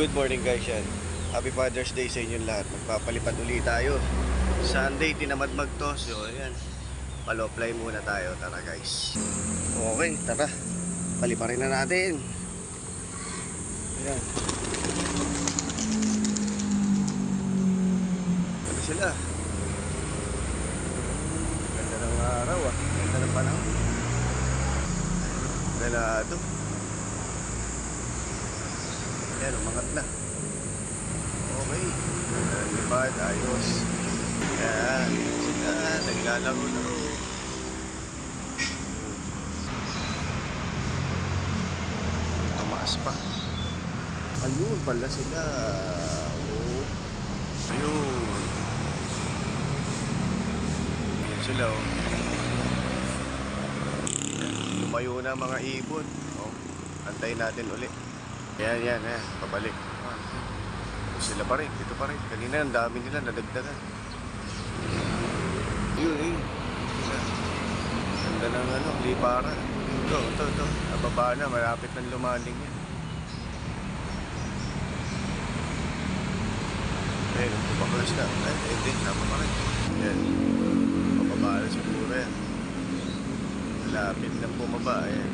Good morning guys yan. Happy Father's Day sa inyong lahat. Magpapalipad uli tayo. Sunday, tinamad to. So, ayan. Palo-apply muna tayo. Tara guys. Okay, tara. Paliparin na natin. Ayan. Ano sila? Ganda ng araw ah. Ganda ng panahon. Galado. Ayan, umangat na. Okay. Nalipad, ayos. Ayan, sila, naglalaro-laro. Tumaas pa. Ayun pala sila. Oo. Ayun. Ayun sila, oh. Lumayo na mga ibon. Oh. Antayin natin ulit. Yan, yan, yan. Pabalik. Sila pa rin. Dito pa rin. Kanina, ang dami nila nadagdagan. Yun, yun. Ganda ng ano, lipara. Ito, ito, ito. Nababa na. Malapit ng lumaling yan. Ayun, tumaklas na. Ay, hindi. Tama pa rin. Yan. Pababa na siguro yan. Malapit na bumaba. Ayan.